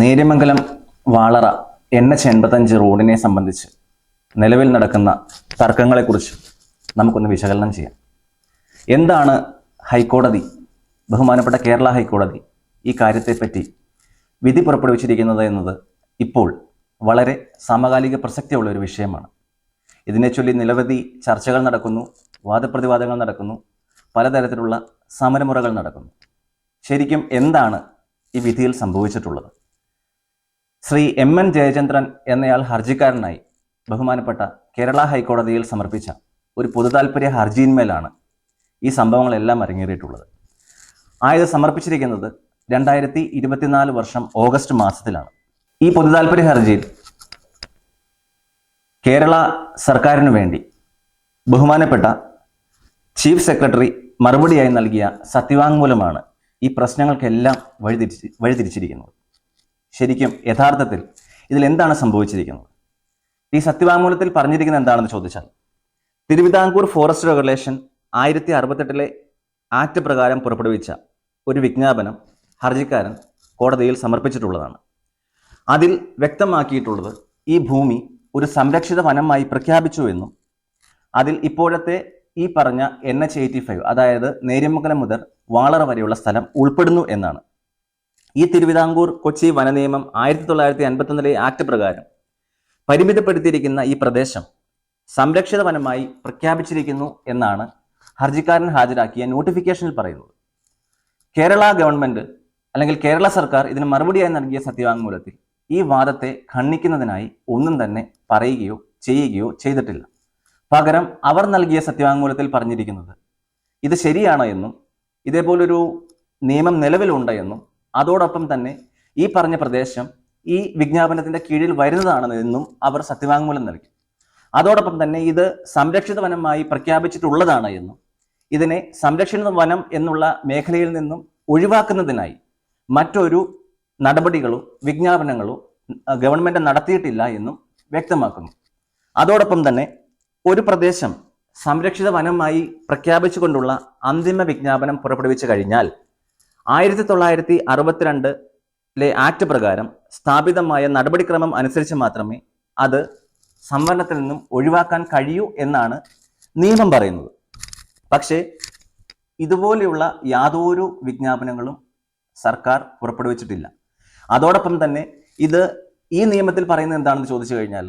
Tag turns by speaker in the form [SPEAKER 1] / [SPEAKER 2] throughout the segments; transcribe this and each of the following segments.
[SPEAKER 1] Neriamangalam Valara N H എൺപത്തഞ്ച് റോഡിനെ സംബന്ധിച്ച് നിലവിൽ നടക്കുന്ന തർക്കങ്ങളെക്കുറിച്ച് നമുക്കൊന്ന് വിശകലനം ചെയ്യാം. എന്താണ് ഹൈക്കോടതി ബഹുമാനപ്പെട്ട കേരള ഹൈക്കോടതി ഈ കാര്യത്തെപ്പറ്റി വിധി പുറപ്പെടുവിച്ചിരിക്കുന്നത് എന്നത് ഇപ്പോൾ വളരെ സമകാലിക പ്രസക്തിയുള്ള ഒരു വിഷയമാണ്. ഇതിനെ ചൊല്ലി നിരവധി ചർച്ചകൾ നടക്കുന്നു വാദപ്രതിവാദങ്ങൾ നടക്കുന്നു പലതരത്തിലുള്ള സമരമുറകൾ നടക്കുന്നു. ശരിക്കും എന്താണ് ഈ വിധിയിൽ സംഭവിച്ചിട്ടുള്ളത്? ശ്രീ എം എൻ ജയചന്ദ്രൻ എന്നയാൾ ഹർജിക്കാരനായി ബഹുമാനപ്പെട്ട കേരള ഹൈക്കോടതിയിൽ സമർപ്പിച്ച ഒരു പൊതുതാൽപര്യ ഹർജിയിന്മേലാണ് ഈ സംഭവങ്ങളെല്ലാം അരങ്ങേറിയിട്ടുള്ളത്. ആയത് സമർപ്പിച്ചിരിക്കുന്നത് രണ്ടായിരത്തി ഇരുപത്തിനാല് വർഷം ഓഗസ്റ്റ് മാസത്തിലാണ്. ഈ പൊതുതാൽപര്യ ഹർജിയിൽ കേരള സർക്കാരിനു വേണ്ടി ബഹുമാനപ്പെട്ട ചീഫ് സെക്രട്ടറി മറുപടിയായി നൽകിയ സത്യവാങ്മൂലമാണ് ഈ പ്രശ്നങ്ങൾക്കെല്ലാം വഴിതിരിച്ച് വഴിതിരിച്ചിരിക്കുന്നത്. ശരിക്കും യഥാർത്ഥത്തിൽ ഇതിൽ എന്താണ് സംഭവിച്ചിരിക്കുന്നത്? ഈ സത്യവാങ്മൂലത്തിൽ പറഞ്ഞിരിക്കുന്നത് എന്താണെന്ന് ചോദിച്ചാൽ തിരുവിതാംകൂർ ഫോറസ്റ്റ് റെഗുലേഷൻ ആയിരത്തി അറുപത്തെട്ടിലെ ആക്ട് പ്രകാരം പുറപ്പെടുവിച്ച ഒരു വിജ്ഞാപനം ഹർജിക്കാരൻ കോടതിയിൽ സമർപ്പിച്ചിട്ടുള്ളതാണ്. അതിൽ വ്യക്തമാക്കിയിട്ടുള്ളത് ഈ ഭൂമി ഒരു സംരക്ഷിത വനമായി പ്രഖ്യാപിച്ചു എന്നും അതിൽ ഇപ്പോഴത്തെ ഈ പറഞ്ഞ എൻ എച്ച് എയ്റ്റി ഫൈവ് അതായത് നേര്യമംഗലം മുതൽ വാളറ വരെയുള്ള സ്ഥലം ഉൾപ്പെടുന്നു എന്നാണ്. ഈ തിരുവിതാംകൂർ കൊച്ചി വനനിയമം ആയിരത്തി തൊള്ളായിരത്തി അൻപത്തൊന്നിലെ ആക്ട് പ്രകാരം പരിമിതപ്പെടുത്തിയിരിക്കുന്ന ഈ പ്രദേശം സംരക്ഷിത വനമായി പ്രഖ്യാപിച്ചിരിക്കുന്നു എന്നാണ് ഹർജിക്കാരൻ ഹാജരാക്കിയ നോട്ടിഫിക്കേഷനിൽ പറയുന്നത്. കേരള ഗവൺമെന്റ് അല്ലെങ്കിൽ കേരള സർക്കാർ ഇതിന് മറുപടിയായി നൽകിയ സത്യവാങ്മൂലത്തിൽ ഈ വാദത്തെ ഖണ്ഡിക്കുന്നതിനായി ഒന്നും തന്നെ പറയുകയോ ചെയ്യുകയോ ചെയ്തിട്ടില്ല. പകരം അവർ നൽകിയ സത്യവാങ്മൂലത്തിൽ പറഞ്ഞിരിക്കുന്നത് ഇത് ശരിയാണോ എന്നും ഇതേപോലൊരു നിയമം നിലവിലുണ്ട് എന്നും അതോടൊപ്പം തന്നെ ഈ പറഞ്ഞ പ്രദേശം ഈ വിജ്ഞാപനത്തിന്റെ കീഴിൽ വരുന്നതാണ് എന്നും അവർ സത്യവാങ്മൂലം നൽകി. അതോടൊപ്പം തന്നെ ഇത് സംരക്ഷിത വനമായി പ്രഖ്യാപിച്ചിട്ടുള്ളതാണ് എന്നും ഇതിനെ സംരക്ഷിത വനം എന്നുള്ള മേഖലയിൽ നിന്നും ഒഴിവാക്കുന്നതിനായി മറ്റൊരു നടപടികളോ വിജ്ഞാപനങ്ങളോ ഗവൺമെന്റ് നടത്തിയിട്ടില്ല എന്നും വ്യക്തമാക്കുന്നു. അതോടൊപ്പം തന്നെ ഒരു പ്രദേശം സംരക്ഷിത വനമായി പ്രഖ്യാപിച്ചുകൊണ്ടുള്ള അന്തിമ വിജ്ഞാപനം പുറപ്പെടുവിച്ചു കഴിഞ്ഞാൽ ആയിരത്തി തൊള്ളായിരത്തി അറുപത്തിരണ്ടിലെ ആക്ട് പ്രകാരം സ്ഥാപിതമായ നടപടിക്രമം അനുസരിച്ച് മാത്രമേ അത് സംവരണത്തിൽ നിന്നും ഒഴിവാക്കാൻ കഴിയൂ എന്നാണ് നിയമം പറയുന്നത്. പക്ഷേ ഇതുപോലെയുള്ള യാതൊരു വിജ്ഞാപനങ്ങളും സർക്കാർ പുറപ്പെടുവിച്ചിട്ടില്ല. അതോടൊപ്പം തന്നെ ഇത് ഈ നിയമത്തിൽ പറയുന്നത് എന്താണെന്ന് ചോദിച്ചു കഴിഞ്ഞാൽ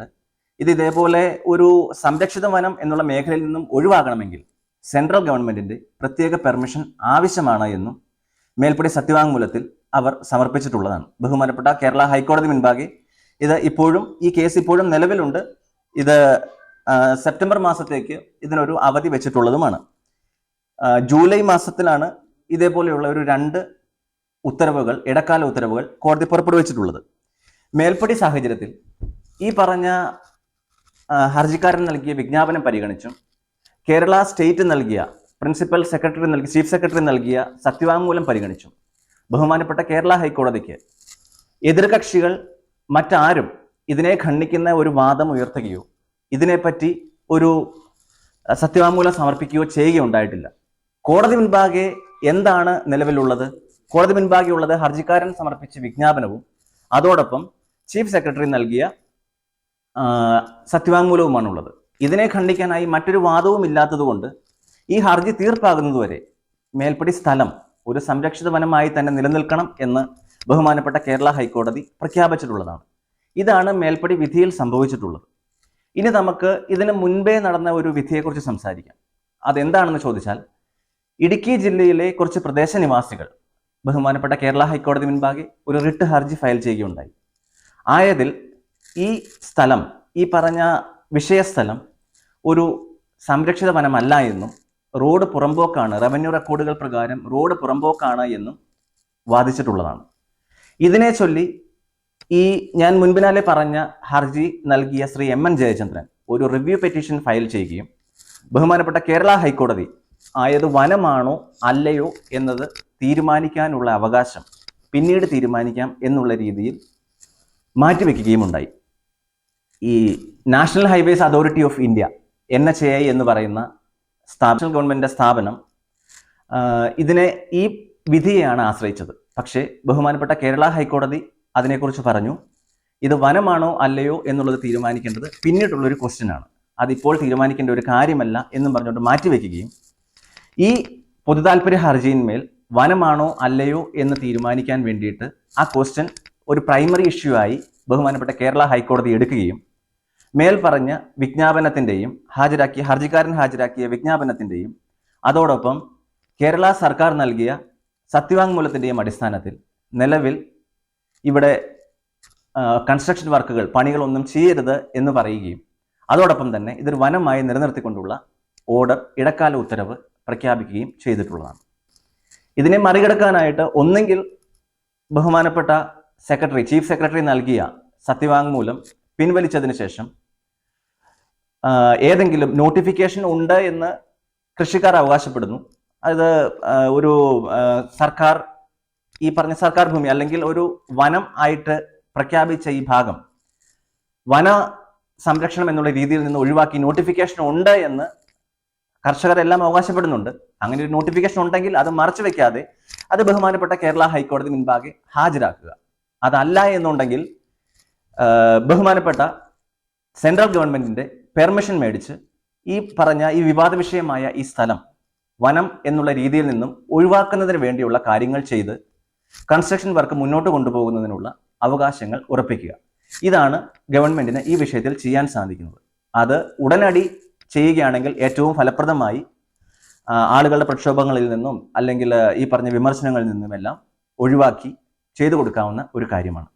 [SPEAKER 1] ഇത് ഇതേപോലെ ഒരു സംരക്ഷിത വനം എന്നുള്ള മേഖലയിൽ നിന്നും ഒഴിവാകണമെങ്കിൽ സെൻട്രൽ ഗവൺമെന്റിന്റെ പ്രത്യേക പെർമിഷൻ ആവശ്യമാണ് എന്നും മേൽപ്പടി സത്യവാങ്മൂലത്തിൽ അവർ സമർപ്പിച്ചിട്ടുള്ളതാണ്. ബഹുമാനപ്പെട്ട കേരള ഹൈക്കോടതി മുൻപാകെ ഇത് ഇപ്പോഴും ഈ കേസ് ഇപ്പോഴും നിലവിലുണ്ട്. ഇത് സെപ്റ്റംബർ മാസത്തേക്ക് ഇതിനൊരു അവധി വെച്ചിട്ടുള്ളതുമാണ്. ജൂലൈ മാസത്തിലാണ് ഇതേപോലെയുള്ള ഒരു രണ്ട് ഉത്തരവുകൾ ഇടക്കാല ഉത്തരവുകൾ കോടതി പുറപ്പെടുവിച്ചിട്ടുള്ളത്. മേൽപ്പടി സാഹചര്യത്തിൽ ഈ പറഞ്ഞ ഹർജിക്കാരൻ നൽകിയ വിജ്ഞാപനം പരിഗണിച്ചും കേരള സ്റ്റേറ്റ് നൽകിയ പ്രിൻസിപ്പൽ സെക്രട്ടറി നൽകി ചീഫ് സെക്രട്ടറി നൽകിയ സത്യവാങ്മൂലം പരിഗണിച്ചു. ബഹുമാനപ്പെട്ട കേരള ഹൈക്കോടതിക്ക് എതിർകക്ഷികൾ മറ്റാരും ഇതിനെ ഖണ്ഡിക്കുന്ന ഒരു വാദം ഉയർത്തുകയോ ഇതിനെപ്പറ്റി ഒരു സത്യവാങ്മൂലം സമർപ്പിക്കുകയോ ചെയ്യുകയുണ്ടായിട്ടില്ല കോടതി മുൻപാകെ എന്താണ് നിലവിലുള്ളത്? കോടതി മുൻപാകെ ഉള്ളത് ഹർജിക്കാരൻ സമർപ്പിച്ച വിജ്ഞാപനവും അതോടൊപ്പം ചീഫ് സെക്രട്ടറി നൽകിയ സത്യവാങ്മൂലവുമാണുള്ളത്. ഇതിനെ ഖണ്ഡിക്കാനായി മറ്റൊരു വാദവും ഇല്ലാത്തതുകൊണ്ട് ഈ ഹർജി തീർപ്പാകുന്നതുവരെ മേൽപ്പടി സ്ഥലം ഒരു സംരക്ഷിത വനമായി തന്നെ നിലനിൽക്കണം എന്ന് ബഹുമാനപ്പെട്ട കേരള ഹൈക്കോടതി പ്രഖ്യാപിച്ചിട്ടുള്ളതാണ്. ഇതാണ് മേൽപ്പടി വിധിയിൽ സംഭവിച്ചിട്ടുള്ളത്. ഇനി നമുക്ക് ഇതിന് മുൻപേ നടന്ന ഒരു വിധിയെക്കുറിച്ച് സംസാരിക്കാം. അതെന്താണെന്ന് ചോദിച്ചാൽ ഇടുക്കി ജില്ലയിലെ കുറച്ച് പ്രദേശ നിവാസികൾ ബഹുമാനപ്പെട്ട കേരള ഹൈക്കോടതി മുൻപാകെ ഒരു റിട്ട് ഹർജി ഫയൽ ചെയ്യുകയുണ്ടായി. ആയതിൽ ഈ സ്ഥലം ഈ പറഞ്ഞ വിഷയസ്ഥലം ഒരു സംരക്ഷിത വനമല്ല എന്നും റോഡ് പുറമ്പോക്കാണ് റവന്യൂ റെക്കോർഡുകൾ പ്രകാരം റോഡ് പുറമ്പോക്കാണ് എന്നും വാദിച്ചിട്ടുള്ളതാണ്. ഇതിനെ ചൊല്ലി ഈ ഞാൻ മുൻപിനാലെ പറഞ്ഞ ഹർജി നൽകിയ ശ്രീ എം എൻ ജയചന്ദ്രൻ ഒരു റിവ്യൂ പെറ്റീഷൻ ഫയൽ ചെയ്യുകയും ബഹുമാനപ്പെട്ട കേരള ഹൈക്കോടതി ആയത് വനമാണോ അല്ലയോ എന്നത് തീരുമാനിക്കാനുള്ള അവകാശം പിന്നീട് തീരുമാനിക്കാം എന്നുള്ള രീതിയിൽ മാറ്റിവെക്കുകയും ഉണ്ടായി ഈ national highways authority of India N H A എന്ന് പറയുന്ന സ്ഥാപന ഗവൺമെന്റിന്റെ സ്ഥാപനം ഇതിനെ ഈ വിധിയെയാണ് ആശ്രയിച്ചത്. പക്ഷേ ബഹുമാനപ്പെട്ട കേരള ഹൈക്കോടതി അതിനെക്കുറിച്ച് പറഞ്ഞു ഇത് വനമാണോ അല്ലയോ എന്നുള്ളത് തീരുമാനിക്കേണ്ടത് പിന്നീടുള്ളൊരു ക്വസ്റ്റ്യൻ ആണ്. അതിപ്പോൾ തീരുമാനിക്കേണ്ട ഒരു കാര്യമല്ല എന്നും പറഞ്ഞുകൊണ്ട് മാറ്റിവെക്കുകയും ഈ പൊതുതാൽപര്യ ഹർജിയിന്മേൽ വനമാണോ അല്ലയോ എന്ന് തീരുമാനിക്കാൻ വേണ്ടിയിട്ട് ആ ക്വസ്റ്റ്യൻ ഒരു പ്രൈമറി ഇഷ്യൂ ആയി ബഹുമാനപ്പെട്ട കേരള ഹൈക്കോടതി എടുക്കുകയും മേൽ വിജ്ഞാപനത്തിന്റെയും ഹാജരാക്കിയ ഹർജിക്കാരൻ ഹാജരാക്കിയ വിജ്ഞാപനത്തിന്റെയും അതോടൊപ്പം കേരള സർക്കാർ നൽകിയ സത്യവാങ്മൂലത്തിന്റെയും അടിസ്ഥാനത്തിൽ നിലവിൽ ഇവിടെ കൺസ്ട്രക്ഷൻ വർക്കുകൾ പണികളൊന്നും ചെയ്യരുത് എന്ന് പറയുകയും അതോടൊപ്പം തന്നെ ഇതൊരു വനമായി നിലനിർത്തിക്കൊണ്ടുള്ള ഓർഡർ ഇടക്കാല ഉത്തരവ് പ്രഖ്യാപിക്കുകയും ചെയ്തിട്ടുള്ളതാണ്. ഇതിനെ മറികടക്കാനായിട്ട് ഒന്നെങ്കിൽ ബഹുമാനപ്പെട്ട സെക്രട്ടറി ചീഫ് സെക്രട്ടറി നൽകിയ സത്യവാങ്മൂലം പിൻവലിച്ചതിന് ശേഷം ഏതെങ്കിലും നോട്ടിഫിക്കേഷൻ ഉണ്ട് എന്ന് കൃഷിക്കാർ അവകാശപ്പെടുന്നു. അത് ഒരു സർക്കാർ ഈ പറഞ്ഞ സർക്കാർ ഭൂമി അല്ലെങ്കിൽ ഒരു വനം ആയിട്ട് പ്രഖ്യാപിച്ച ഈ ഭാഗം വന സംരക്ഷണം എന്നുള്ള രീതിയിൽ നിന്ന് ഒഴിവാക്കി നോട്ടിഫിക്കേഷൻ ഉണ്ട് എന്ന് കർഷകരെല്ലാം അവകാശപ്പെടുന്നുണ്ട്. അങ്ങനെ ഒരു നോട്ടിഫിക്കേഷൻ ഉണ്ടെങ്കിൽ അത് മറച്ചു വെക്കാതെ അത് ബഹുമാനപ്പെട്ട കേരള ഹൈക്കോടതി മുൻപാകെ ഹാജരാക്കുക. അതല്ല എന്നുണ്ടെങ്കിൽ ബഹുമാനപ്പെട്ട സെൻട്രൽ ഗവൺമെന്റിന്റെ പെർമിഷൻ മേടിച്ച് ഈ പറഞ്ഞ ഈ വിവാദ വിഷയമായ ഈ സ്ഥലം വനം എന്നുള്ള രീതിയിൽ നിന്നും ഒഴിവാക്കുന്നതിന് വേണ്ടിയുള്ള കാര്യങ്ങൾ ചെയ്ത് കൺസ്ട്രക്ഷൻ വർക്ക് മുന്നോട്ട് കൊണ്ടുപോകുന്നതിനുള്ള അവകാശങ്ങൾ ഉറപ്പിക്കുക. ഇതാണ് ഗവൺമെന്റിന് ഈ വിഷയത്തിൽ ചെയ്യാൻ സാധിക്കുന്നത്. അത് ഉടനടി ചെയ്യുകയാണെങ്കിൽ ഏറ്റവും ഫലപ്രദമായി ആളുകളുടെ പ്രക്ഷോഭങ്ങളിൽ നിന്നും അല്ലെങ്കിൽ ഈ പറഞ്ഞ വിമർശനങ്ങളിൽ നിന്നുമെല്ലാം ഒഴിവാക്കി ചെയ്തു കൊടുക്കാവുന്ന ഒരു കാര്യമാണ്.